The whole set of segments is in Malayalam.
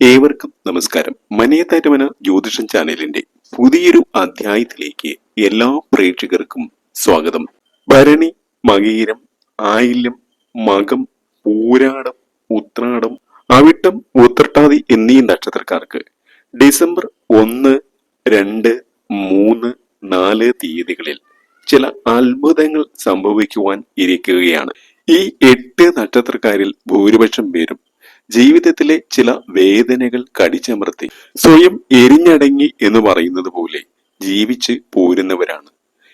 ഏവർക്കും നമസ്കാരം. മനയത്താറ്റമന ജ്യോതിഷം ചാനലിന്റെ പുതിയൊരു അധ്യായത്തിലേക്ക് എല്ലാ പ്രേക്ഷകർക്കും സ്വാഗതം. ഭരണി മകീരം ആയില്യം മകം പൂരാടം ഉത്രാടം അവിട്ടം ഉത്രട്ടാതി എന്നീ നക്ഷത്രക്കാർക്ക് ഡിസംബർ ഒന്ന് രണ്ട് മൂന്ന് നാല് തീയതികളിൽ ചില അത്ഭുതങ്ങൾ സംഭവിക്കുവാൻ ഇരിക്കുകയാണ്. ഈ എട്ട് നക്ഷത്രക്കാരിൽ ഭൂരിപക്ഷം പേരും ജീവിതത്തിലെ ചില വേദനകൾ കടിച്ചമർത്തി സ്വയം എരിഞ്ഞടങ്ങി എന്ന് പറയുന്നത് പോലെ ജീവിച്ച് പോരുന്നവരാണ്.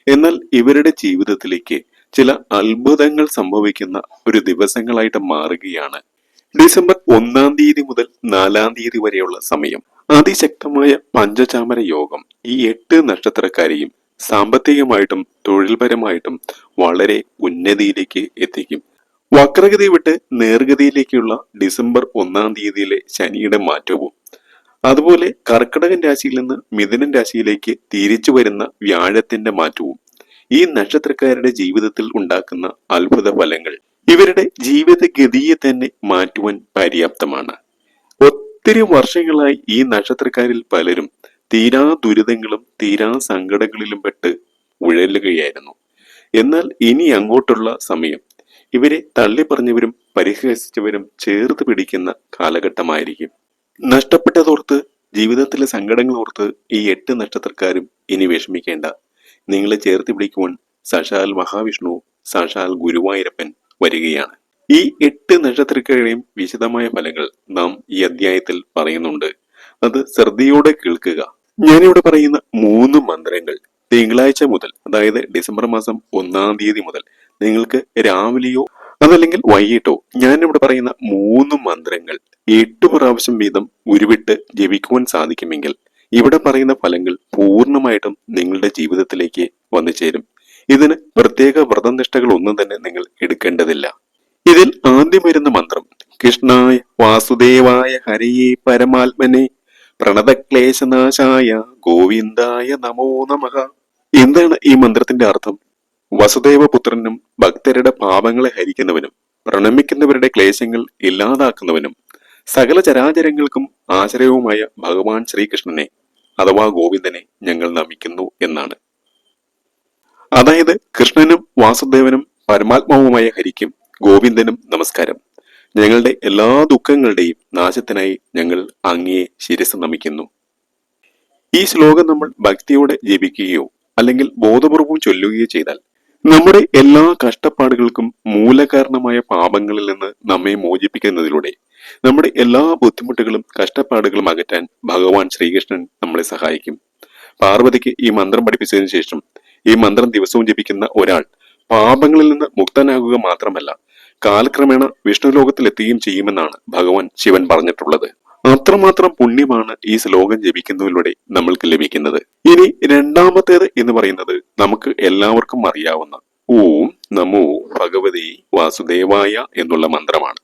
എന്നാൽ ഇവരുടെ ജീവിതത്തിലേക്ക് ചില അത്ഭുതങ്ങൾ സംഭവിക്കുന്ന ഒരു ദിവസങ്ങളായിട്ട് മാറുകയാണ്. ഡിസംബർ ഒന്നാം തീയതി മുതൽ നാലാം തീയതി വരെയുള്ള സമയം. അതിശക്തമായ പഞ്ചചാമര യോഗം ഈ എട്ട് നക്ഷത്രക്കാരെയും സാമ്പത്തികമായിട്ടും തൊഴിൽപരമായിട്ടും വളരെ ഉന്നതിയിലേക്ക് എത്തിക്കും. വക്രഗതി വിട്ട് നേർഗതിയിലേക്കുള്ള ഡിസംബർ ഒന്നാം തീയതിയിലെ ശനിയുടെ മാറ്റവും. അതുപോലെ കർക്കിടകൻ രാശിയിൽ നിന്ന് മിഥുനൻ രാശിയിലേക്ക് തിരിച്ചു വരുന്ന വ്യാഴത്തിന്റെ മാറ്റവും. ഈ നക്ഷത്രക്കാരുടെ ജീവിതത്തിൽ ഉണ്ടാക്കുന്ന അത്ഭുത ഫലങ്ങൾ. ഇവരുടെ ജീവിതഗതിയെ തന്നെ മാറ്റുവാൻ പര്യാപ്തമാണ്. ഒത്തിരി വർഷങ്ങളായി ഈ നക്ഷത്രക്കാരിൽ പലരും തീരാ ദുരിതങ്ങളും തീരാ സങ്കടങ്ങളിലും പെട്ട് ഉഴലുകയായിരുന്നു. എന്നാൽ ഇനി അങ്ങോട്ടുള്ള സമയം ഇവരെ തള്ളിപ്പറഞ്ഞവരും പരിഹസിച്ചവരും ചേർത്ത് പിടിക്കുന്ന കാലഘട്ടമായിരിക്കും. നഷ്ടപ്പെട്ടതോർത്ത് ജീവിതത്തിലെ സങ്കടങ്ങൾ ഓർത്ത് ഈ എട്ട് നക്ഷത്രക്കാരും ഇനി വിഷമിക്കേണ്ട. നിങ്ങളെ ചേർത്ത് പിടിക്കുവാൻ സാക്ഷാൽ മഹാവിഷ്ണു സാക്ഷാൽ ഗുരുവായൂരപ്പൻ വരികയാണ്. ഈ എട്ട് നക്ഷത്രക്കാരുടെയും വിശദമായ ഫലങ്ങൾ നാം ഈ അധ്യായത്തിൽ പറയുന്നുണ്ട്. അത് ശ്രദ്ധയോടെ കേൾക്കുക. ഞാനിവിടെ പറയുന്ന മൂന്ന് മന്ത്രങ്ങൾ തിങ്കളാഴ്ച മുതൽ അതായത് ഡിസംബർ മാസം ഒന്നാം തീയതി മുതൽ നിങ്ങൾക്ക് രാവിലെയോ അതല്ലെങ്കിൽ വൈകിട്ടോ ഞാനിവിടെ പറയുന്ന മൂന്ന് മന്ത്രങ്ങൾ എട്ട് പ്രാവശ്യം വീതം ഉരുവിട്ട് ജപിക്കുവാൻ സാധിക്കുമെങ്കിൽ ഇവിടെ പറയുന്ന ഫലങ്ങൾ പൂർണമായിട്ടും നിങ്ങളുടെ ജീവിതത്തിലേക്ക് വന്നു ചേരും. ഇതിന് പ്രത്യേക വ്രതനിഷ്ഠകൾ ഒന്നും തന്നെ നിങ്ങൾ എടുക്കേണ്ടതില്ല. ഇതിൽ ആദ്യം വരുന്ന മന്ത്രം കൃഷ്ണായ വാസുദേവായ ഹരയേ പരമാത്മനെ പ്രണതക്ലേശനാശായ ഗോവിന്ദായ നമോ നമഃ. എന്താണ് ഈ മന്ത്രത്തിന്റെ അർത്ഥം? വസുദേവപുത്രനും ഭക്തരുടെ പാപങ്ങളെ ഹരിക്കുന്നവനും പ്രണമിക്കുന്നവരുടെ ക്ലേശങ്ങൾ ഇല്ലാതാക്കുന്നവനും സകല ചരാചരങ്ങൾക്കും ആശ്രയവുമായ ഭഗവാൻ ശ്രീകൃഷ്ണനെ അഥവാ ഗോവിന്ദനെ ഞങ്ങൾ നമിക്കുന്നു എന്നാണ്. അതായത് കൃഷ്ണനും വാസുദേവനും പരമാത്മാവുമായ ഹരിക്കും ഗോവിന്ദനും നമസ്കാരം. ഞങ്ങളുടെ എല്ലാ ദുഃഖങ്ങളുടെയും നാശത്തിനായി ഞങ്ങൾ അങ്ങയെ ശിരസ് നമിക്കുന്നു. ഈ ശ്ലോകം നമ്മൾ ഭക്തിയോടെ ജപിക്കുകയോ അല്ലെങ്കിൽ ബോധപൂർവം ചൊല്ലുകയോ ചെയ്താൽ നമ്മുടെ എല്ലാ കഷ്ടപ്പാടുകൾക്കും മൂലകാരണമായ പാപങ്ങളിൽ നിന്ന് നമ്മെ മോചിപ്പിക്കുന്നതിലൂടെ നമ്മുടെ എല്ലാ ബുദ്ധിമുട്ടുകളും കഷ്ടപ്പാടുകളും അകറ്റാൻ ഭഗവാൻ ശ്രീകൃഷ്ണൻ നമ്മളെ സഹായിക്കും. പാർവതിക്ക് ഈ മന്ത്രം പഠിപ്പിച്ചതിന് ശേഷം ഈ മന്ത്രം ദിവസവും ജപിക്കുന്ന ഒരാൾ പാപങ്ങളിൽ നിന്ന് മുക്തനാകുക മാത്രമല്ല കാലക്രമേണ വിഷ്ണു ലോകത്തിലെത്തുകയും ചെയ്യുമെന്നാണ് ഭഗവാൻ ശിവൻ പറഞ്ഞിട്ടുള്ളത്. അത്രമാത്രം പുണ്യമാണ് ഈ ശ്ലോകം ജപിക്കുന്നതിലൂടെ നമ്മൾക്ക് ലഭിക്കുന്നത്. ഇനി രണ്ടാമത്തേത് എന്ന് പറയുന്നത് നമുക്ക് എല്ലാവർക്കും അറിയാവുന്ന ഓം നമോ ഭഗവതി വാസുദേവായ എന്നുള്ള മന്ത്രമാണ്.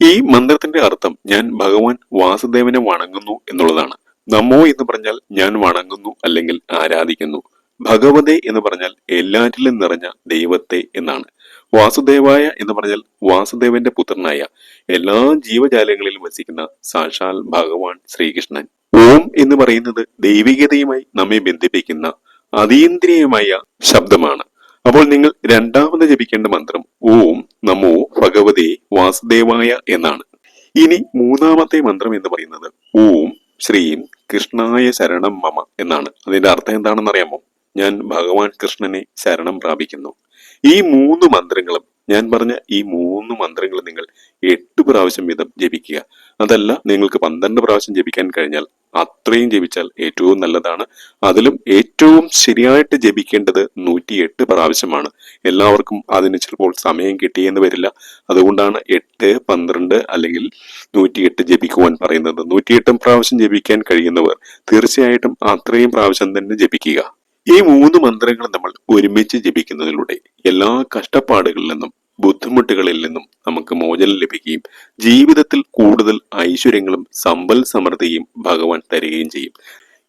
ഈ മന്ത്രത്തിന്റെ അർത്ഥം ഞാൻ ഭഗവാൻ വാസുദേവനെ വണങ്ങുന്നു എന്നുള്ളതാണ്. നമോ എന്ന് പറഞ്ഞാൽ ഞാൻ വണങ്ങുന്നു അല്ലെങ്കിൽ ആരാധിക്കുന്നു. ഭഗവതേ എന്ന് പറഞ്ഞാൽ എല്ലാറ്റിലും നിറഞ്ഞ ദൈവത്തെ എന്നാണ്. വാസുദേവായ എന്ന് പറഞ്ഞാൽ വാസുദേവന്റെ പുത്രനായ എല്ലാ ജീവജാലങ്ങളിലും വസിക്കുന്ന സാക്ഷാൽ ഭഗവാൻ ശ്രീകൃഷ്ണൻ. ഓം എന്ന് പറയുന്നത് ദൈവികതയുമായി നമ്മെ ബന്ധിപ്പിക്കുന്ന അതീന്ദ്രിയമായ ശബ്ദമാണ്. അപ്പോൾ നിങ്ങൾ രണ്ടാമത് ജപിക്കേണ്ട മന്ത്രം ഓം നമോ ഭഗവതി വാസുദേവായ എന്നാണ്. ഇനി മൂന്നാമത്തെ മന്ത്രം എന്ന് പറയുന്നത് ഓം ശ്രീം കൃഷ്ണായ ശരണം മമ എന്നാണ്. അതിന്റെ അർത്ഥം എന്താണെന്ന് അറിയാമോ ഞാൻ ഭഗവാൻ കൃഷ്ണനെ ശരണം പ്രാപിക്കുന്നു. ഈ മൂന്ന് മന്ത്രങ്ങളും ഞാൻ പറഞ്ഞ ഈ മൂന്ന് മന്ത്രങ്ങൾ നിങ്ങൾ എട്ട് പ്രാവശ്യം വീതം ജപിക്കുക. അതല്ല നിങ്ങൾക്ക് പന്ത്രണ്ട് പ്രാവശ്യം ജപിക്കാൻ കഴിഞ്ഞാൽ അത്രയും ജപിച്ചാൽ ഏറ്റവും നല്ലതാണ്. അതിലും ഏറ്റവും ശരിയായിട്ട് ജപിക്കേണ്ടത് നൂറ്റിയെട്ട് പ്രാവശ്യമാണ്. എല്ലാവർക്കും അതിന് ചിലപ്പോൾ സമയം കിട്ടിയെന്ന് വരില്ല. അതുകൊണ്ടാണ് എട്ട് പന്ത്രണ്ട് അല്ലെങ്കിൽ നൂറ്റിയെട്ട് ജപിക്കുവാൻ പറയുന്നത്. നൂറ്റിയെട്ടും പ്രാവശ്യം ജപിക്കാൻ കഴിയുന്നവർ തീർച്ചയായിട്ടും അത്രയും പ്രാവശ്യം തന്നെ ജപിക്കുക. ഈ മൂന്ന് മന്ത്രങ്ങൾ നമ്മൾ ഒരുമിച്ച് ജപിക്കുന്നതിലൂടെ എല്ലാ കഷ്ടപ്പാടുകളിൽ നിന്നും ബുദ്ധിമുട്ടുകളിൽ നിന്നും നമുക്ക് മോചനം ലഭിക്കുകയും ജീവിതത്തിൽ കൂടുതൽ ഐശ്വര്യങ്ങളും സമ്പൽ സമൃദ്ധിയും ഭഗവാൻ തരികയും ചെയ്യും.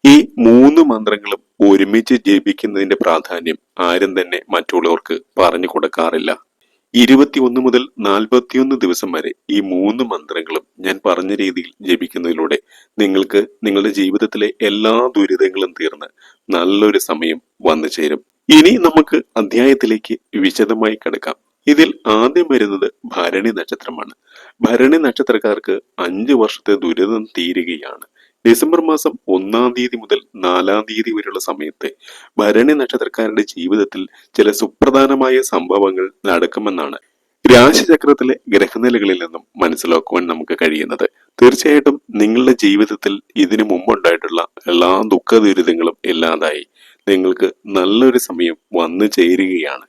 ഈ മൂന്ന് മന്ത്രങ്ങളും ഒരുമിച്ച് ജപിക്കുന്നതിന്റെ പ്രാധാന്യം ആരും തന്നെ മറ്റുള്ളവർക്ക് പറഞ്ഞു കൊടുക്കാറില്ല. ഇരുപത്തിയൊന്ന് മുതൽ നാൽപ്പത്തിയൊന്ന് ദിവസം വരെ ഈ മൂന്ന് മന്ത്രങ്ങളും ഞാൻ പറഞ്ഞ രീതിയിൽ ജപിക്കുന്നതിലൂടെ നിങ്ങൾക്ക് നിങ്ങളുടെ ജീവിതത്തിലെ എല്ലാ ദുരിതങ്ങളും തീർന്ന് നല്ലൊരു സമയം വന്നു ചേരും. ഇനി നമുക്ക് അധ്യായത്തിലേക്ക് വിശദമായി കിടക്കാം. ഇതിൽ ആദ്യം വരുന്നത് ഭരണി നക്ഷത്രമാണ്. ഭരണി നക്ഷത്രക്കാർക്ക് അഞ്ചു വർഷത്തെ ദുരിതം തീരുകയാണ്. ഡിസംബർ മാസം ഒന്നാം തീയതി മുതൽ നാലാം തീയതി വരെയുള്ള സമയത്ത് ഭരണി നക്ഷത്രക്കാരുടെ ജീവിതത്തിൽ ചില സുപ്രധാനമായ സംഭവങ്ങൾ നടക്കുമെന്നാണ് രാശിചക്രത്തിലെ ഗ്രഹനിലകളിൽ നിന്നും മനസ്സിലാക്കുവാൻ നമുക്ക് കഴിയുന്നത്. തീർച്ചയായിട്ടും നിങ്ങളുടെ ജീവിതത്തിൽ ഇതിനു മുമ്പുണ്ടായിട്ടുള്ള എല്ലാ ദുഃഖ ദുരിതങ്ങളും ഇല്ലാതായി. നിങ്ങൾക്ക് നല്ലൊരു സമയം വന്നു ചേരുകയാണ്.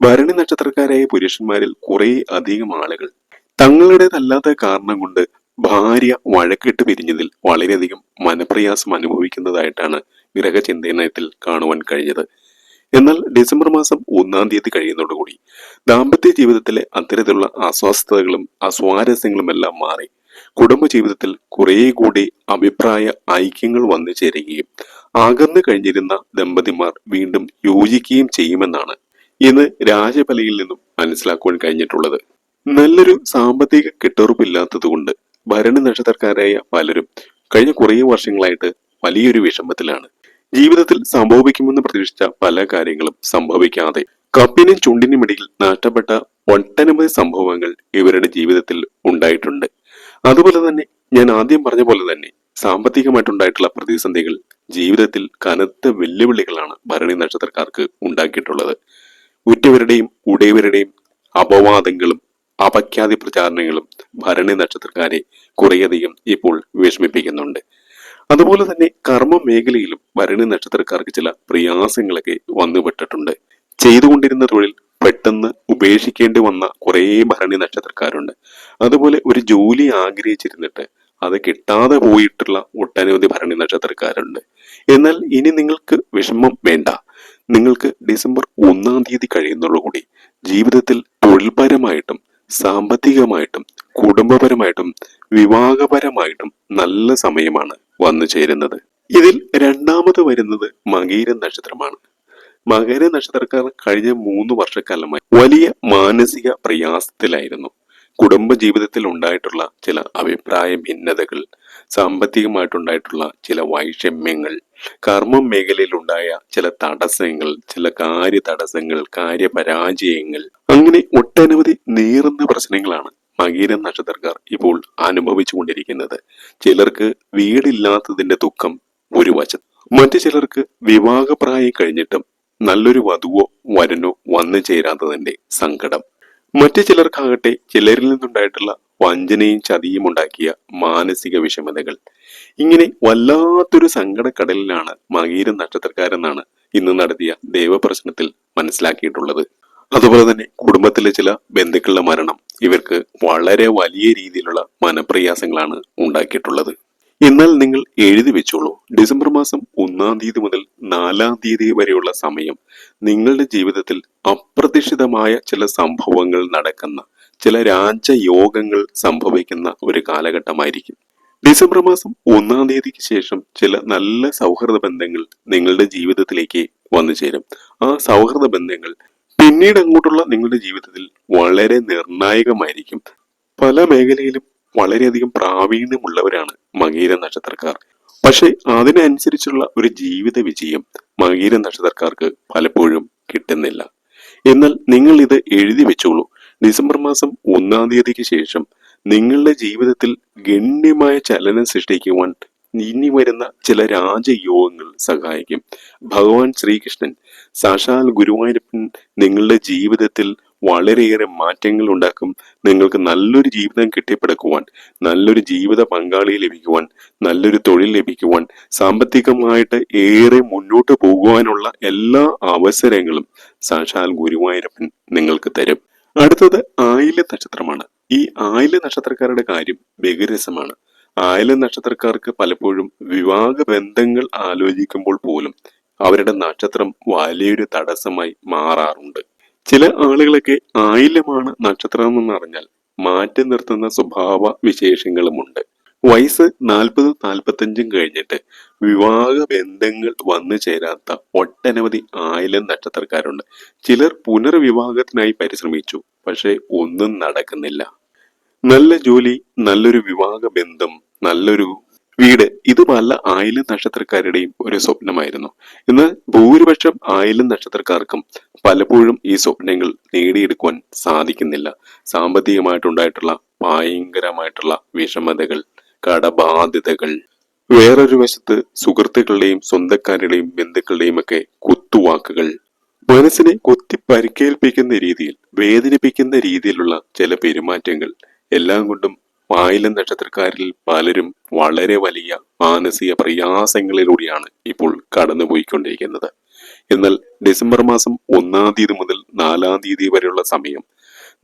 ഭരണി നക്ഷത്രക്കാരായ പുരുഷന്മാരിൽ കുറെ അധികം ആളുകൾ. തങ്ങളുടേതല്ലാത്ത കാരണം കൊണ്ട് ഭാര്യ വഴക്കിട്ട് പിരിഞ്ഞതിൽ വളരെയധികം മനപ്രയാസം അനുഭവിക്കുന്നതായിട്ടാണ് ഗ്രഹചിന്തനത്തിൽ കാണുവാൻ കഴിഞ്ഞത്. എന്നാൽ ഡിസംബർ മാസം ഒന്നാം തീയതി കഴിയുന്നതോടുകൂടി ദാമ്പത്യ ജീവിതത്തിലെ അത്തരത്തിലുള്ള അസ്വസ്ഥതകളും അസ്വാരസ്യങ്ങളും എല്ലാം മാറി. കുടുംബ ജീവിതത്തിൽ കുറെ കൂടി അഭിപ്രായ ഐക്യങ്ങൾ വന്നു ചേരുകയും അകന്നു കഴിഞ്ഞിരുന്ന ദമ്പതിമാർ വീണ്ടും യോജിക്കുകയും ചെയ്യുമെന്നാണ് ഇന്ന് രാജപലയിൽ നിന്നും മനസ്സിലാക്കുവാൻ കഴിഞ്ഞിട്ടുള്ളത്. നല്ലൊരു സാമ്പത്തിക കെട്ടുറപ്പില്ലാത്തതുകൊണ്ട് ഭരണി നക്ഷത്രക്കാരായ പലരും കഴിഞ്ഞ കുറേ വർഷങ്ങളായിട്ട് വലിയൊരു വിഷമത്തിലാണ്. ജീവിതത്തിൽ സംഭവിക്കുമെന്ന് പ്രതീക്ഷിച്ച പല കാര്യങ്ങളും സംഭവിക്കാതെ കപ്പിനും ചുണ്ടിനും ഇടയിൽ നഷ്ടപ്പെട്ട ഒട്ടനവധി സംഭവങ്ങൾ ഇവരുടെ ജീവിതത്തിൽ ഉണ്ടായിട്ടുണ്ട്. അതുപോലെ തന്നെ ഞാൻ ആദ്യം പറഞ്ഞ പോലെ തന്നെ സാമ്പത്തികമായിട്ടുണ്ടായിട്ടുള്ള പ്രതിസന്ധികൾ ജീവിതത്തിൽ കനത്ത വെല്ലുവിളികളാണ് ഭരണി നക്ഷത്രക്കാർക്ക് ഉണ്ടാക്കിയിട്ടുള്ളത്. ഉറ്റവരുടെയും ഉടയവരുടെയും അപവാദങ്ങളും അപഖ്യാതി പ്രചാരണങ്ങളും ഭരണി നക്ഷത്രക്കാരെ കുറേയധികം ഇപ്പോൾ വിഷമിപ്പിക്കുന്നുണ്ട്. അതുപോലെ തന്നെ കർമ്മ മേഖലയിലും ഭരണി നക്ഷത്രക്കാർക്ക് ചില പ്രയാസങ്ങളൊക്കെ വന്നുപെട്ടിട്ടുണ്ട് ചെയ്തുകൊണ്ടിരുന്ന തൊഴിൽ പെട്ടെന്ന് ഉപേക്ഷിക്കേണ്ടി വന്ന കുറേ ഭരണി നക്ഷത്രക്കാരുണ്ട്. അതുപോലെ ഒരു ജോലി ആഗ്രഹിച്ചിരുന്നിട്ട് അത് കിട്ടാതെ പോയിട്ടുള്ള ഒട്ടനവധി ഭരണി നക്ഷത്രക്കാരുണ്ട്. എന്നാൽ ഇനി നിങ്ങൾക്ക് വിഷമം വേണ്ട. നിങ്ങൾക്ക് ഡിസംബർ ഒന്നാം തീയതി കഴിയുന്നതോടുകൂടി ജീവിതത്തിൽ തൊഴിൽപരമായിട്ടും സാമ്പത്തികമായിട്ടും കുടുംബപരമായിട്ടും വിവാഹപരമായിട്ടും നല്ല സമയമാണ് വന്നു ചേരുന്നത്. ഇതിൽ രണ്ടാമത് വരുന്നത് മകീര നക്ഷത്രമാണ്. മകര നക്ഷത്രക്കാർ കഴിഞ്ഞ മൂന്ന് വർഷക്കാലമായി വലിയ മാനസിക പ്രയാസത്തിലായിരുന്നു. കുടുംബ ജീവിതത്തിൽ ഉണ്ടായിട്ടുള്ള ചില അഭിപ്രായ ഭിന്നതകൾ സാമ്പത്തികമായിട്ടുണ്ടായിട്ടുള്ള ചില വൈഷമ്യങ്ങൾ കർമ്മ മേഖലയിൽ ഉണ്ടായ ചില തടസ്സങ്ങൾ ചില കാര്യ തടസ്സങ്ങൾ കാര്യപരാജയങ്ങൾ അങ്ങനെ ഒട്ടനവധി നീറുന്ന പ്രശ്നങ്ങളാണ് മകീര നക്ഷത്രക്കാർ ഇപ്പോൾ അനുഭവിച്ചു കൊണ്ടിരിക്കുന്നത്. ചിലർക്ക് വീടില്ലാത്തതിന്റെ ദുഃഖം ഒരു വശത്ത് മറ്റു ചിലർക്ക് വിവാഹപ്രായം കഴിഞ്ഞിട്ടും നല്ലൊരു വധുവോ വരനോ വന്നു ചേരാത്തതിന്റെ സങ്കടം. മറ്റു ചിലർക്കാകട്ടെ ചിലരിൽ നിന്നുണ്ടായിട്ടുള്ള വഞ്ചനയും ചതിയും ഉണ്ടാക്കിയ മാനസിക വിഷമതകൾ. ഇങ്ങനെ വല്ലാത്തൊരു സങ്കടക്കടലിലാണ് മകീര നക്ഷത്രക്കാരെന്നാണ് ഇന്ന് നടത്തിയ ദൈവപ്രശ്നത്തിൽ മനസ്സിലാക്കിയിട്ടുള്ളത്. അതുപോലെ തന്നെ കുടുംബത്തിലെ ചില ബന്ധുക്കളുടെ മരണം ഇവർക്ക് വളരെ വലിയ രീതിയിലുള്ള മനപ്രയാസങ്ങളാണ് ഉണ്ടാക്കിയിട്ടുള്ളത്. എന്നാൽ നിങ്ങൾ എഴുതി വെച്ചോളൂ. ഡിസംബർ മാസം ഒന്നാം തീയതി മുതൽ നാലാം തീയതി വരെയുള്ള സമയം നിങ്ങളുടെ ജീവിതത്തിൽ അപ്രതീക്ഷിതമായ ചില സംഭവങ്ങൾ നടക്കുന്ന ചില രാജയോഗങ്ങൾ സംഭവിക്കുന്ന ഒരു കാലഘട്ടമായിരിക്കും. ഡിസംബർ മാസം ഒന്നാം തീയതിക്ക് ശേഷം ചില നല്ല സൗഹൃദ ബന്ധങ്ങൾ നിങ്ങളുടെ ജീവിതത്തിലേക്ക് വന്നു ചേരും. ആ സൗഹൃദ ബന്ധങ്ങൾ പിന്നീട് അങ്ങോട്ടുള്ള നിങ്ങളുടെ ജീവിതത്തിൽ വളരെ നിർണായകമായിരിക്കും. പല മേഖലയിലും വളരെയധികം പ്രാവീണ്യമുള്ളവരാണ് മകീര നക്ഷത്രക്കാർ. പക്ഷെ അതിനനുസരിച്ചുള്ള ഒരു ജീവിത വിജയം മകീര നക്ഷത്രക്കാർക്ക് പലപ്പോഴും കിട്ടുന്നില്ല. എന്നാൽ നിങ്ങൾ ഇത് എഴുതി വെച്ചോളൂ. ഡിസംബർ മാസം ഒന്നാം തീയതിക്ക് ശേഷം നിങ്ങളുടെ ജീവിതത്തിൽ ഗണ്യമായ ചലനം സൃഷ്ടിക്കുവാൻ ഇനി വരുന്ന ചില രാജയോഗങ്ങൾ സഹായിക്കും. ഭഗവാൻ ശ്രീകൃഷ്ണൻ സാക്ഷാൽ ഗുരുവായൂരപ്പൻ നിങ്ങളുടെ ജീവിതത്തിൽ വളരെയേറെ മാറ്റങ്ങൾ ഉണ്ടാക്കും. നിങ്ങൾക്ക് നല്ലൊരു ജീവിതം കെട്ടിപ്പടുക്കുവാൻ നല്ലൊരു ജീവിത പങ്കാളിയെ ലഭിക്കുവാൻ നല്ലൊരു തൊഴിൽ ലഭിക്കുവാൻ സാമ്പത്തികമായിട്ട് ഏറെ മുന്നോട്ട് പോകുവാനുള്ള എല്ലാ അവസരങ്ങളും സാക്ഷാൽ ഗുരുവായൂരപ്പൻ നിങ്ങൾക്ക് തരും. അടുത്തത് ആയില നക്ഷത്രമാണ് ഈ ആയില നക്ഷത്രക്കാരുടെ കാര്യം ബഹുരസമാണ്. ആയില്യ നക്ഷത്രക്കാർക്ക് പലപ്പോഴും വിവാഹ ബന്ധങ്ങൾ ആലോചിക്കുമ്പോൾ പോലും അവരുടെ നക്ഷത്രം വലിയൊരു തടസ്സമായി മാറാറുണ്ട്. ചില ആളുകളൊക്കെ ആയില്യമാണ് നക്ഷത്രം എന്ന് അറിഞ്ഞാൽ മാറ്റി നിർത്തുന്ന സ്വഭാവ വിശേഷങ്ങളുമുണ്ട്. വയസ്സ് നാൽപ്പത് നാൽപ്പത്തഞ്ചും കഴിഞ്ഞിട്ട് വിവാഹ ബന്ധങ്ങൾ വന്നു ചേരാത്ത ഒട്ടനവധി ആയിരം നക്ഷത്രക്കാരുണ്ട്. ചിലർ പുനർവിവാഹത്തിനായി പരിശ്രമിച്ചു പക്ഷെ ഒന്നും നടക്കുന്നില്ല. നല്ല ജോലി നല്ലൊരു വിവാഹ ബന്ധം നല്ലൊരു വീട് ഇത് പല ആയിരം നക്ഷത്രക്കാരുടെയും ഒരു സ്വപ്നമായിരുന്നു. എന്നാൽ ഭൂരിപക്ഷം ആയിരം നക്ഷത്രക്കാർക്കും പലപ്പോഴും ഈ സ്വപ്നങ്ങൾ നേടിയെടുക്കുവാൻ സാധിക്കുന്നില്ല. സാമ്പത്തികമായിട്ടുണ്ടായിട്ടുള്ള ഭയങ്കരമായിട്ടുള്ള വിഷമതകൾ കടബാധ്യതകൾ വേറൊരു വശത്ത് സുഹൃത്തുക്കളുടെയും സ്വന്തക്കാരുടെയും ബന്ധുക്കളുടെയും ഒക്കെ കുത്തുവാക്കുകൾ മനസ്സിനെ കൊത്തി പരിക്കേൽപ്പിക്കുന്ന രീതിയിൽ വേദനിപ്പിക്കുന്ന രീതിയിലുള്ള ചില പെരുമാറ്റങ്ങൾ എല്ലാം കൊണ്ടും ആയിരം നക്ഷത്രക്കാരിൽ പലരും വളരെ വലിയ മാനസിക പ്രയാസങ്ങളിലൂടെയാണ് ഇപ്പോൾ കടന്നുപോയിക്കൊണ്ടിരിക്കുന്നത്. എന്നാൽ ഡിസംബർ മാസം ഒന്നാം തീയതി മുതൽ നാലാം തീയതി വരെയുള്ള സമയം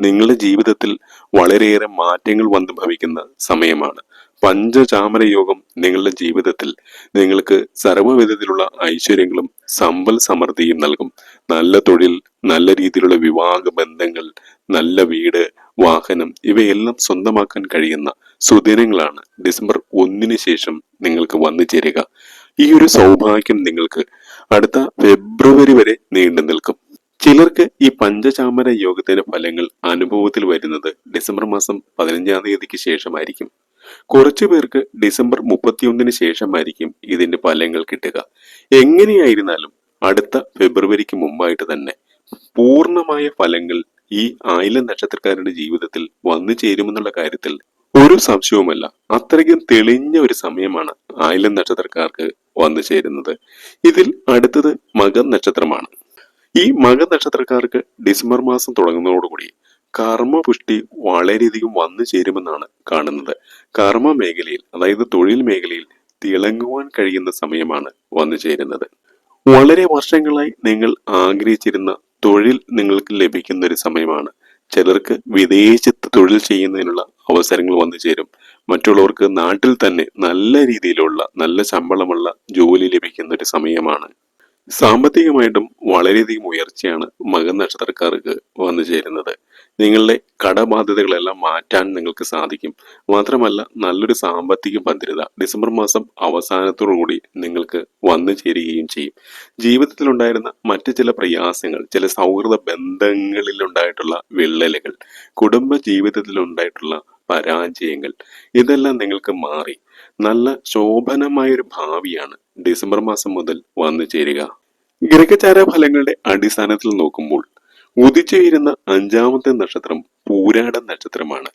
നിങ്ങളുടെ ജീവിതത്തിൽ വളരെയേറെ മാറ്റങ്ങൾ വന്നു ഭവിക്കുന്ന സമയമാണ്. പഞ്ചചാമര യോഗം നിങ്ങളുടെ ജീവിതത്തിൽ നിങ്ങൾക്ക് സർവവിധത്തിലുള്ള ഐശ്വര്യങ്ങളും സമ്പൽ സമൃദ്ധിയും നൽകും. നല്ല തൊഴിൽ നല്ല രീതിയിലുള്ള വിവാഹ ബന്ധങ്ങൾ നല്ല വീട് വാഹനം ഇവയെല്ലാം സ്വന്തമാക്കാൻ കഴിയുന്ന സുദിനങ്ങളാണ് ഡിസംബർ ഒന്നിന് ശേഷം നിങ്ങൾക്ക് വന്നു ചേരുക. ഈ ഒരു സൗഭാഗ്യം നിങ്ങൾക്ക് അടുത്ത ഫെബ്രുവരി വരെ നീണ്ടു നിൽക്കും. ചിലർക്ക് ഈ പഞ്ചചാമര യോഗത്തിന്റെ ഫലങ്ങൾ അനുഭവത്തിൽ വരുന്നത് ഡിസംബർ മാസം പതിനഞ്ചാം തീയതിക്ക് ശേഷമായിരിക്കും. കുറച്ചു പേർക്ക് ഡിസംബർ മുപ്പത്തിയൊന്നിന് ശേഷമായിരിക്കും ഇതിന്റെ ഫലങ്ങൾ കിട്ടുക. എങ്ങനെയായിരുന്നാലും അടുത്ത ഫെബ്രുവരിക്ക് മുമ്പായിട്ട് തന്നെ പൂർണമായ ഫലങ്ങൾ ഈ ആയില നക്ഷത്രക്കാരുടെ ജീവിതത്തിൽ വന്നു ചേരുമെന്നുള്ള കാര്യത്തിൽ ഒരു സംശയവുമല്ല. അത്രയ്ക്കും തെളിഞ്ഞ ഒരു സമയമാണ് ആയില നക്ഷത്രക്കാർക്ക് വന്നു ചേരുന്നത്. ഇതിൽ അടുത്തത് മകൻ നക്ഷത്രമാണ്. ഈ മകൻ നക്ഷത്രക്കാർക്ക് ഡിസംബർ മാസം തുടങ്ങുന്നതോടുകൂടി കർമ്മപുഷ്ടി വളരെയധികം വന്നു ചേരുമെന്നാണ് കാണുന്നത്. കർമ്മ മേഖലയിൽ അതായത് തൊഴിൽ മേഖലയിൽ തിളങ്ങുവാൻ കഴിയുന്ന സമയമാണ് വന്നു ചേരുന്നത്. വളരെ വർഷങ്ങളായി നിങ്ങൾ ആഗ്രഹിച്ചിരുന്ന തൊഴിൽ നിങ്ങൾക്ക് ലഭിക്കുന്ന ഒരു സമയമാണ്. ചിലർക്ക് വിദേശത്ത് തൊഴിൽ ചെയ്യുന്നതിനുള്ള അവസരങ്ങൾ വന്നു ചേരും. മറ്റുള്ളവർക്ക് നാട്ടിൽ തന്നെ നല്ല രീതിയിലുള്ള നല്ല ശമ്പളമുള്ള ജോലി ലഭിക്കുന്ന ഒരു സമയമാണ്. സാമ്പത്തികമായിട്ടും വളരെയധികം ഉയർച്ചയാണ് മകൻ നക്ഷത്രക്കാർക്ക് വന്നു ചേരുന്നത്. നിങ്ങളുടെ കടബാധ്യതകളെല്ലാം മാറ്റാൻ നിങ്ങൾക്ക് സാധിക്കും. മാത്രമല്ല നല്ലൊരു സാമ്പത്തിക ഭദ്രത ഡിസംബർ മാസം അവസാനത്തോടുകൂടി നിങ്ങൾക്ക് വന്നു ചേരുകയും ചെയ്യും. ജീവിതത്തിലുണ്ടായിരുന്ന മറ്റ് ചില പ്രയാസങ്ങൾ ചില സൗഹൃദ ബന്ധങ്ങളിൽ ഉണ്ടായിട്ടുള്ള വിള്ളലുകൾ കുടുംബ ജീവിതത്തിൽ ഉണ്ടായിട്ടുള്ള പരാജയങ്ങൾ ഇതെല്ലാം നിങ്ങൾക്ക് മാറി. നല്ല ശോഭനമായൊരു ഭാവിയാണ് ഡിസംബർ മാസം മുതൽ വന്നു ചേരുക. ഗ്രഹചാര ഫലങ്ങളുടെ അടിസ്ഥാനത്തിൽ നോക്കുമ്പോൾ ഉദിച്ചുയരുന്ന അഞ്ചാമത്തെ നക്ഷത്രം പൂരാട നക്ഷത്രമാണ്.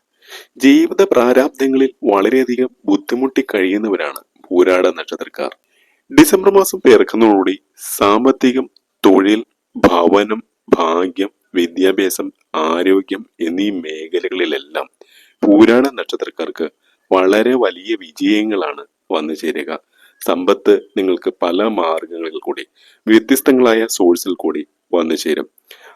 ജീവിത പ്രാരാബ്ദങ്ങളിൽ വളരെയധികം ബുദ്ധിമുട്ടി കഴിയുന്നവരാണ് പൂരാട നക്ഷത്രക്കാർ. ഡിസംബർ മാസം പിറക്കുന്നതോടുകൂടി സാമ്പത്തികം തൊഴിൽ ഭവനം ഭാഗ്യം വിദ്യാഭ്യാസം ആരോഗ്യം എന്നീ മേഖലകളിലെല്ലാം പൂരാട നക്ഷത്രക്കാർക്ക് വളരെ വലിയ വിജയങ്ങളാണ് വന്നു ചേരുക. സമ്പത്ത് നിങ്ങൾക്ക് പല മാർഗങ്ങളിൽ കൂടി വ്യത്യസ്തങ്ങളായ സോഴ്സിൽ കൂടി വന്നു ചേരും.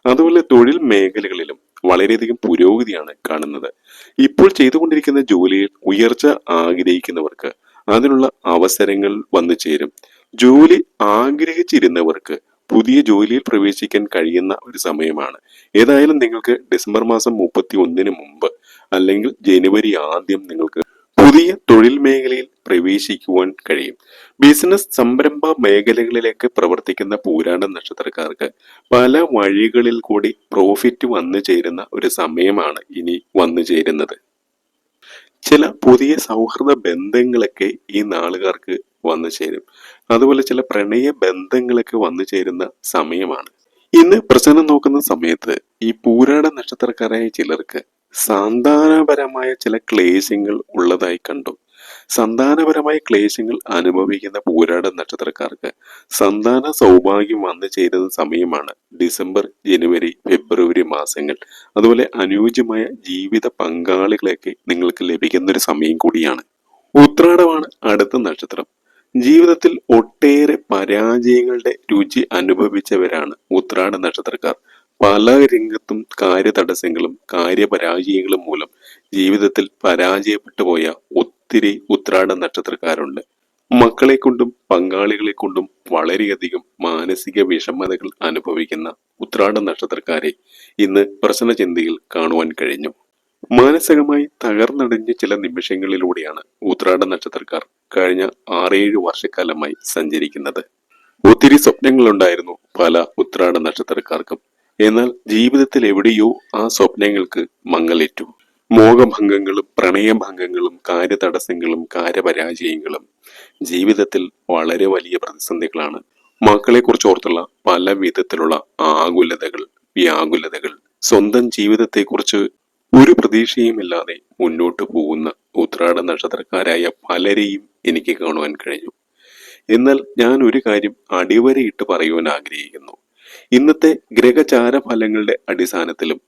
അതുപോലെ തൊഴിൽ മേഖലകളിലും വളരെയധികം പുരോഗതിയാണ് കാണുന്നത്. ഇപ്പോൾ ചെയ്തുകൊണ്ടിരിക്കുന്ന ജോലിയിൽ ഉയർച്ച ആഗ്രഹിക്കുന്നവർക്ക് അതിനുള്ള അവസരങ്ങൾ വന്നു ചേരും. ജോലി ആഗ്രഹിച്ചിരുന്നവർക്ക് പുതിയ ജോലിയിൽ പ്രവേശിക്കാൻ കഴിയുന്ന ഒരു സമയമാണ്. ഏതായാലും നിങ്ങൾക്ക് ഡിസംബർ മാസം മുപ്പത്തി ഒന്നിന് മുമ്പ് അല്ലെങ്കിൽ ജനുവരി ആദ്യം നിങ്ങൾക്ക് പുതിയ തൊഴിൽ മേഖലയിൽ പ്രവേശിക്കുവാൻ കഴിയും. ബിസിനസ് സംരംഭ മേഖലകളിലേക്ക് പ്രവർത്തിക്കുന്ന പൂരാട നക്ഷത്രക്കാർക്ക് പല വഴികളിൽ കൂടി പ്രോഫിറ്റ് വന്നു ചേരുന്ന ഒരു സമയമാണ് ഇനി വന്നു ചേരുന്നത്. ചില പുതിയ സൗഹൃദ ബന്ധങ്ങളൊക്കെ ഈ നാളുകാർക്ക് വന്നു ചേരും. അതുപോലെ ചില പ്രണയ ബന്ധങ്ങളൊക്കെ വന്നു ചേരുന്ന സമയമാണ്. ഇന്ന് പ്രശ്നം നോക്കുന്ന സമയത്ത് ഈ പൂരാട നക്ഷത്രക്കാരായ ചിലർക്ക് സന്താനപരമായ ചില ക്ലേശങ്ങൾ ഉള്ളതായി കണ്ടു. സന്താനപരമായ ക്ലേശങ്ങൾ അനുഭവിക്കുന്ന പൂരാട നക്ഷത്രക്കാർക്ക് സന്താന സൗഭാഗ്യം വന്നു ചേരുന്ന സമയമാണ് ഡിസംബർ ജനുവരി ഫെബ്രുവരി മാസങ്ങൾ. അതുപോലെ അനുയോജ്യമായ ജീവിത പങ്കാളികളെയൊക്കെ നിങ്ങൾക്ക് ലഭിക്കുന്ന ഒരു സമയം കൂടിയാണ്. ഉത്രാടമാണ് അടുത്ത നക്ഷത്രം. ജീവിതത്തിൽ ഒട്ടേറെ പരാജയങ്ങളുടെ രുചി അനുഭവിച്ചവരാണ് ഉത്രാട നക്ഷത്രക്കാർ. പല രംഗത്തും കാര്യതടസ്സങ്ങളും കാര്യപരാജയങ്ങളും മൂലം ജീവിതത്തിൽ പരാജയപ്പെട്ടു പോയ ഒത്തിരി ഉത്രാട നക്ഷത്രക്കാരുണ്ട്. മക്കളെ കൊണ്ടും പങ്കാളികളെ കൊണ്ടും വളരെയധികം മാനസിക വിഷമതകൾ അനുഭവിക്കുന്ന ഉത്രാട നക്ഷത്രക്കാരെ ഇന്ന് പ്രശ്നചിന്തയിൽ കാണുവാൻ കഴിഞ്ഞു. മാനസികമായി തകർന്നടിഞ്ഞ ചില നിമിഷങ്ങളിലൂടെയാണ് ഉത്രാട നക്ഷത്രക്കാർ കഴിഞ്ഞ ആറേഴ് വർഷക്കാലമായി സഞ്ചരിക്കുന്നത്. ഒത്തിരി സ്വപ്നങ്ങളുണ്ടായിരുന്നു പല ഉത്രാട നക്ഷത്രക്കാർക്കും. എന്നാൽ ജീവിതത്തിൽ എവിടെയോ ആ സ്വപ്നങ്ങൾക്ക് മങ്ങലേറ്റു. മോഹഭംഗങ്ങളും പ്രണയഭംഗങ്ങളും കാര്യതടസ്സങ്ങളും കാര്യപരാജയങ്ങളും ജീവിതത്തിൽ വളരെ വലിയ പ്രതിസന്ധികളാണ്. മക്കളെ കുറിച്ച് ഓർത്തുള്ള പല വിധത്തിലുള്ള ആകുലതകൾ വ്യാകുലതകൾ സ്വന്തം ജീവിതത്തെക്കുറിച്ച് ഒരു പ്രതീക്ഷയുമില്ലാതെ മുന്നോട്ട് പോകുന്ന ഉത്രാട നക്ഷത്രക്കാരായ പലരെയും എനിക്ക് കാണുവാൻ കഴിഞ്ഞു. എന്നാൽ ഞാൻ ഒരു കാര്യം അടിവരയിട്ട് പറയുവാൻ ആഗ്രഹിക്കുന്നു. ഇന്നത്തെ ഗ്രഹചാര ഫലങ്ങളുടെ അടിസ്ഥാനത്തിലും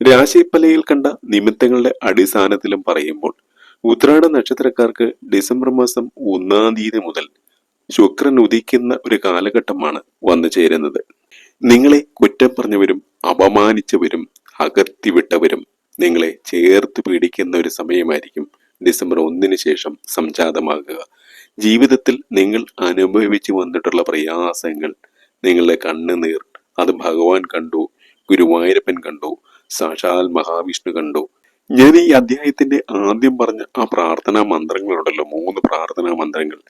രാശിപ്പലയിൽ കണ്ട നിമിത്തങ്ങളുടെ അടിസ്ഥാനത്തിലും പറയുമ്പോൾ ഉത്രാട നക്ഷത്രക്കാർക്ക് ഡിസംബർ മാസം ഒന്നാം തീയതി മുതൽ ശുക്രൻ ഉദിക്കുന്ന ഒരു കാലഘട്ടമാണ് വന്നു ചേരുന്നത്. നിങ്ങളെ കുറ്റം പറഞ്ഞവരും അപമാനിച്ചവരും അകത്തിവിട്ടവരും നിങ്ങളെ ചേർത്ത് പീഡിക്കുന്ന ഒരു സമയമായിരിക്കും ഡിസംബർ ഒന്നിന് ശേഷം സംജാതമാകുക. ജീവിതത്തിൽ നിങ്ങൾ അനുഭവിച്ചു വന്നിട്ടുള്ള പ്രയാസങ്ങൾ നിങ്ങളുടെ കണ്ണുനീർ അത് ഭഗവാൻ കണ്ടു ഗുരുവായൂരപ്പൻ കണ്ടു സാക്ഷാൽ മഹാവിഷ്ണു കണ്ടു. ഞാൻ ഈ അധ്യായത്തിന്റെ ആദ്യം പറഞ്ഞ ആ പ്രാർത്ഥനാ മന്ത്രങ്ങളുണ്ടല്ലോ മൂന്ന് പ്രാർത്ഥനാ മന്ത്രങ്ങൾ.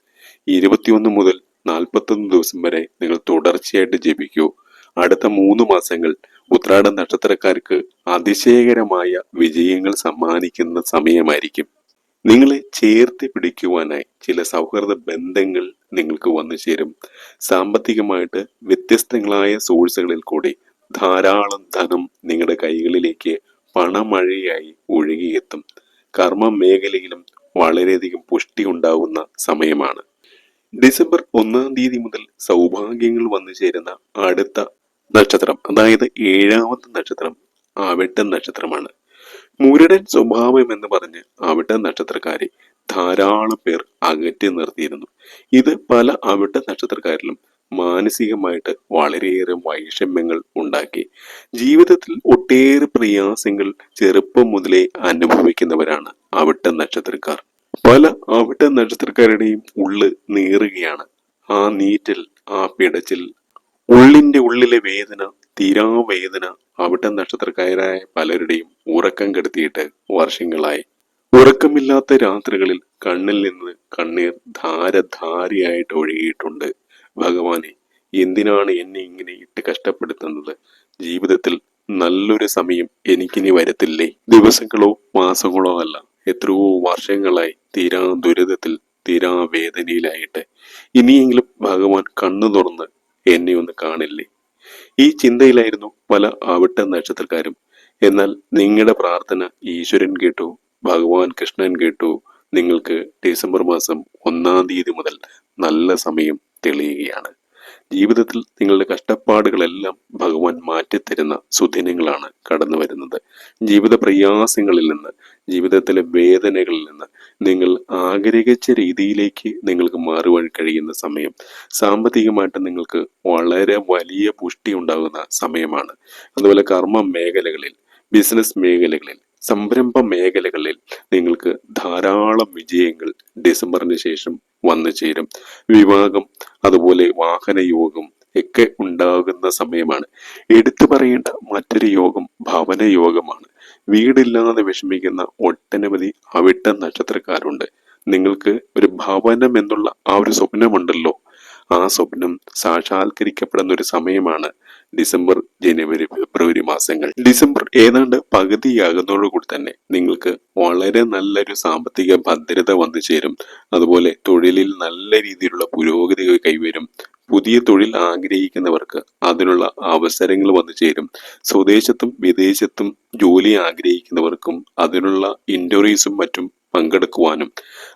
ഇരുപത്തിയൊന്ന് മുതൽ നാൽപ്പത്തൊന്ന് ദിവസം വരെ നിങ്ങൾ തുടർച്ചയായിട്ട് ജപിക്കൂ. അടുത്ത മൂന്ന് മാസങ്ങൾ ഉത്രാട നക്ഷത്രക്കാർക്ക് അതിശയകരമായ വിജയങ്ങൾ സമ്മാനിക്കുന്ന സമയമായിരിക്കും. നിങ്ങളെ ചേർത്ത് പിടിക്കുവാനായി ചില സൗഹൃദ ബന്ധങ്ങൾ നിങ്ങൾക്ക് വന്നു ചേരും. സാമ്പത്തികമായിട്ട് വ്യത്യസ്തങ്ങളായ സോഴ്സുകളിൽ കൂടി ധാരാളം ധനം നിങ്ങളുടെ കൈകളിലേക്ക് പണമഴയായി ഒഴുകിയെത്തും. കർമ്മ മേഖലയിലും വളരെയധികം പുഷ്ടി ഉണ്ടാകുന്ന സമയമാണ്. ഡിസംബർ ഒന്നാം തീയതി മുതൽ സൗഭാഗ്യങ്ങൾ വന്നു ചേരുന്ന അടുത്ത നക്ഷത്രം അതായത് ഏഴാമത്തെ നക്ഷത്രം ആവട്ടം നക്ഷത്രമാണ്. മുരടൻ സ്വഭാവം എന്ന് പറഞ്ഞ് അവിട്ട നക്ഷത്രക്കാരെ ധാരാളം പേർ അകറ്റി നിർത്തിയിരുന്നു. ഇത് പല അവിട്ട നക്ഷത്രക്കാരിലും മാനസികമായിട്ട് വളരെയേറെ വൈഷമ്യങ്ങൾ ഉണ്ടാക്കി. ജീവിതത്തിൽ ഒട്ടേറെ പ്രയാസങ്ങൾ ചെറുപ്പം മുതലേ അനുഭവിക്കുന്നവരാണ് അവിട്ട നക്ഷത്രക്കാർ. പല അവിട്ട നക്ഷത്രക്കാരുടെയും ഉള്ള് നീറുകയാണ്. ആ നീറ്റൽ ആ പിടച്ചിൽ ഉള്ളിന്റെ ഉള്ളിലെ വേദന തീരാവേദന അവിട്ട നക്ഷത്രക്കാരായ പലരുടെയും ഉറക്കം കെടുത്തിയിട്ട് വർഷങ്ങളായി. ഉറക്കമില്ലാത്ത രാത്രികളിൽ കണ്ണിൽ നിന്ന് കണ്ണീർ ധാരധാരയായിട്ട് ഒഴുകിയിട്ടുണ്ട്. ഭഗവാനെ എന്തിനാണ് എന്നെ ഇങ്ങനെ ഇട്ട് കഷ്ടപ്പെടുത്തുന്നത്? ജീവിതത്തിൽ നല്ലൊരു സമയം എനിക്കിനി വരത്തില്ലേ? ദിവസങ്ങളോ മാസങ്ങളോ അല്ല എത്രയോ വർഷങ്ങളായി തീരാ ദുരിതത്തിൽ തീരാ വേദനയിലായിട്ട്. ഇനിയെങ്കിലും ഭഗവാൻ കണ്ണു തുറന്ന് എന്നെ ഒന്ന് കാണില്ലേ? ഈ ചിന്തയിലായിരുന്നു പല അവിട്ട നക്ഷത്രക്കാരും. എന്നാൽ നിങ്ങളുടെ പ്രാർത്ഥന ഈശ്വരൻ കേട്ടു ഭഗവാൻ കൃഷ്ണൻ കേട്ടു. നിങ്ങൾക്ക് ഡിസംബർ മാസം ഒന്നാം തീയതി മുതൽ നല്ല സമയം തെളിയുകയാണ്. ജീവിതത്തിൽ നിങ്ങളുടെ കഷ്ടപ്പാടുകളെല്ലാം ഭഗവാൻ മാറ്റിത്തരുന്ന സുദിനങ്ങളാണ് കടന്നു വരുന്നത് ജീവിത പ്രയാസങ്ങളിൽ നിന്ന് ജീവിതത്തിലെ വേദനകളിൽ നിന്ന് നിങ്ങൾ ആഗ്രഹിച്ച രീതിയിലേക്ക് നിങ്ങൾക്ക് മാറുവാൻ കഴിയുന്ന സമയം. സാമ്പത്തികമായിട്ട് നിങ്ങൾക്ക് വളരെ വലിയ പുഷ്ടി ഉണ്ടാകുന്ന സമയമാണ്. അതുപോലെ കർമ്മ മേഖലകളിൽ ബിസിനസ് മേഖലകളിൽ സംരംഭ മേഖലകളിൽ നിങ്ങൾക്ക് ധാരാളം വിജയങ്ങൾ ഡിസംബറിന് ശേഷം വന്നു ചേരും. വിവാഹം അതുപോലെ വാഹന യോഗം ഒക്കെ ഉണ്ടാകുന്ന സമയമാണ്. എടുത്തു പറയേണ്ട മറ്റൊരു യോഗം ഭവന യോഗമാണ്. വീടില്ലാതെ വിഷമിക്കുന്ന ഒട്ടനവധി അവിട്ട നക്ഷത്രക്കാരുണ്ട്. നിങ്ങൾക്ക് ഒരു ഭവനം എന്നുള്ള ആ ഒരു സ്വപ്നമുണ്ടല്ലോ. ആ സ്വപ്നം സാക്ഷാത്കരിക്കപ്പെടുന്ന ഒരു സമയമാണ് ഡിസംബർ ജനുവരി ഫെബ്രുവരി മാസങ്ങൾ. ഡിസംബർ ഏതാണ്ട് പകുതിയാകുന്നതോടുകൂടി തന്നെ നിങ്ങൾക്ക് വളരെ നല്ലൊരു സാമ്പത്തിക ഭദ്രത വന്നു ചേരും. അതുപോലെ തൊഴിലിൽ നല്ല രീതിയിലുള്ള പുരോഗതി കൈവരും. പുതിയ തൊഴിൽ ആഗ്രഹിക്കുന്നവർക്ക് അതിനുള്ള അവസരങ്ങൾ വന്നു ചേരും. സ്വദേശത്തും വിദേശത്തും ജോലി ആഗ്രഹിക്കുന്നവർക്കും അതിനുള്ള ഇന്റർവ്യൂസും മറ്റും പങ്കെടുക്കുവാനും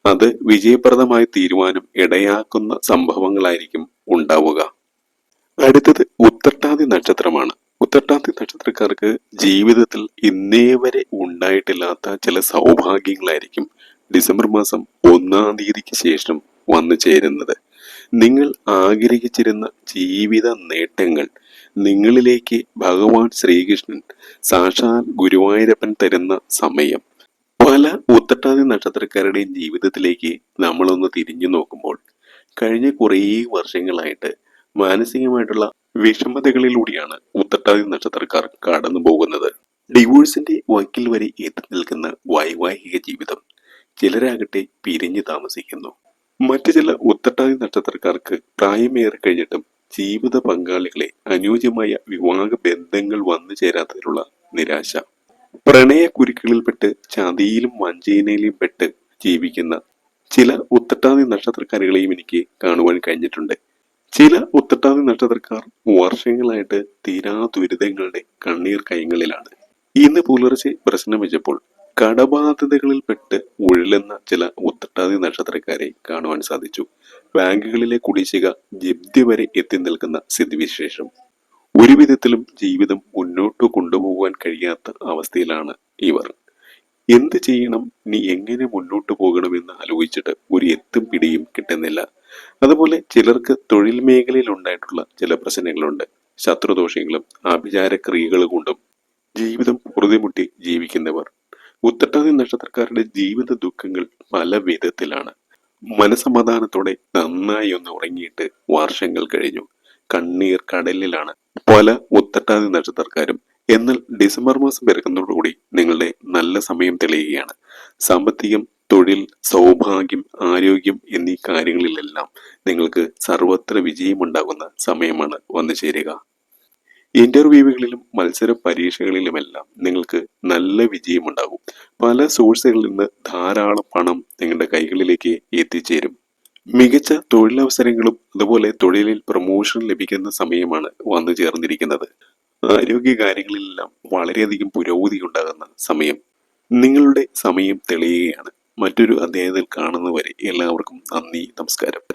അത് വിജയപ്രദമായി തീരുവാനും ഇടയാക്കുന്ന സംഭവങ്ങളായിരിക്കും ഉണ്ടാവുക. അടുത്തത് ഉത്തട്ടാതി നക്ഷത്രമാണ്. ഉത്തട്ടാതി നക്ഷത്രക്കാർക്ക് ജീവിതത്തിൽ ഇന്നേ വരെ ഉണ്ടായിട്ടില്ലാത്ത ചില സൗഭാഗ്യങ്ങളായിരിക്കും ഡിസംബർ മാസം ഒന്നാം തീയതിക്ക് ശേഷം വന്നു ചേരുന്നത്. നിങ്ങൾ ആഗ്രഹിച്ചിരുന്ന ജീവിത നേട്ടങ്ങൾ നിങ്ങളിലേക്ക് ഭഗവാൻ ശ്രീകൃഷ്ണൻ സാക്ഷാൽ ഗുരുവായൂരപ്പൻ തരുന്ന സമയം. പല ഉത്തട്ടാതി നക്ഷത്രക്കാരുടെയും ജീവിതത്തിലേക്ക് നമ്മളൊന്ന് തിരിഞ്ഞു നോക്കുമ്പോൾ കഴിഞ്ഞ കുറേ വർഷങ്ങളായിട്ട് മാനസികമായിട്ടുള്ള വിഷമതകളിലൂടെയാണ് ഉത്തട്ടാതി നക്ഷത്രക്കാർ കടന്നു പോകുന്നത്. ഡിവോഴ്സിന്റെ വക്കിൽ വരെ എത്തി നിൽക്കുന്ന വൈവാഹിക ജീവിതം ചിലരാകട്ടെ പിരിഞ്ഞു താമസിക്കുന്നു. മറ്റു ചില ഉത്തട്ടാതി നക്ഷത്രക്കാർക്ക് പ്രായമേറെ കഴിഞ്ഞിട്ടും ജീവിത പങ്കാളികളെ അനുയോജ്യമായ വിവാഹ ബന്ധങ്ങൾ വന്നു ചേരാത്തതിലുള്ള നിരാശ. പ്രണയ കുരുക്കുകളിൽപ്പെട്ട് ചതിയിലും വഞ്ചനയിലും പെട്ട് ജീവിക്കുന്ന ചില ഉത്തട്ടാതി നക്ഷത്രക്കാരികളെയും എനിക്ക് കാണുവാൻ കഴിഞ്ഞിട്ടുണ്ട്. ചില ഉത്തട്ടാതി നക്ഷത്രക്കാർ വർഷങ്ങളായിട്ട് തീരാ ദുരിതങ്ങളുടെ കണ്ണീർ കൈകളിലാണ് ഇന്ന് പുലർച്ചെ പ്രശ്നം വെച്ചപ്പോൾ കടബാധ്യതകളിൽപ്പെട്ട് ഉഴലുന്ന ചില ഉത്തട്ടാതി നക്ഷത്രക്കാരെ കാണുവാൻ സാധിച്ചു. ബാങ്കുകളിലെ കുടിശ്ശിക ജപ്തി വരെ എത്തി നിൽക്കുന്ന സ്ഥിതിവിശേഷം. ഒരു വിധത്തിലും ജീവിതം മുന്നോട്ട് കൊണ്ടുപോകാൻ കഴിയാത്ത അവസ്ഥയിലാണ് ഇവർ. എന്ത് ചെയ്യണം? നീ എങ്ങനെ മുന്നോട്ട് പോകണമെന്ന് ആലോചിച്ചിട്ട് ഒരു എത്തും പിടിയും കിട്ടുന്നില്ല. അതുപോലെ ചിലർക്ക് തൊഴിൽ മേഖലയിൽ ഉണ്ടായിട്ടുള്ള ചില പ്രശ്നങ്ങളുണ്ട്. ശത്രുദോഷങ്ങളും ആഭിചാര ക്രിയകൾ കൊണ്ടും ജീവിതം പൊറുതിമുട്ടി ജീവിക്കുന്നവർ. ഉത്തട്ടാതി നക്ഷത്രക്കാരുടെ ജീവിത ദുഃഖങ്ങൾ പല വിധത്തിലാണ്. മനസമാധാനത്തോടെ നന്നായി ഒന്ന് ഉറങ്ങിയിട്ട് വർഷങ്ങൾ കഴിഞ്ഞു. കണ്ണീർ കടലിലാണ്. പല ഉത്തട്ടാതി നക്ഷത്രക്കാരും എന്നാൽ ഡിസംബർ മാസം പിറക്കുന്നതോടുകൂടി നിങ്ങളുടെ നല്ല സമയം തെളിയുകയാണ്. സാമ്പത്തികം തൊഴിൽ സൗഭാഗ്യം ആരോഗ്യം എന്നീ കാര്യങ്ങളിലെല്ലാം നിങ്ങൾക്ക് സർവത്ര വിജയമുണ്ടാകുന്ന സമയമാണ് വന്നു ചേരുക. ഇന്റർവ്യൂകളിലും മത്സര പരീക്ഷകളിലുമെല്ലാം നിങ്ങൾക്ക് നല്ല വിജയമുണ്ടാകും. പല സോഴ്സുകളിൽ നിന്ന് ധാരാളം പണം നിങ്ങളുടെ കൈകളിലേക്ക് എത്തിച്ചേരും. മികച്ച തൊഴിലവസരങ്ങളും അതുപോലെ തൊഴിലിൽ പ്രൊമോഷൻ ലഭിക്കുന്ന സമയമാണ് വന്നു ചേർന്നിരിക്കുന്നത്. ആരോഗ്യ കാര്യങ്ങളിലെല്ലാം വളരെയധികം പുരോഗതി ഉണ്ടാകുന്ന സമയം. നിങ്ങളുടെ സമയം തെളിയുകയാണ്. മറ്റൊരു അദ്ദേഹത്തിൽ കാണുന്നവരെ എല്ലാവർക്കും നന്ദി നമസ്കാരം.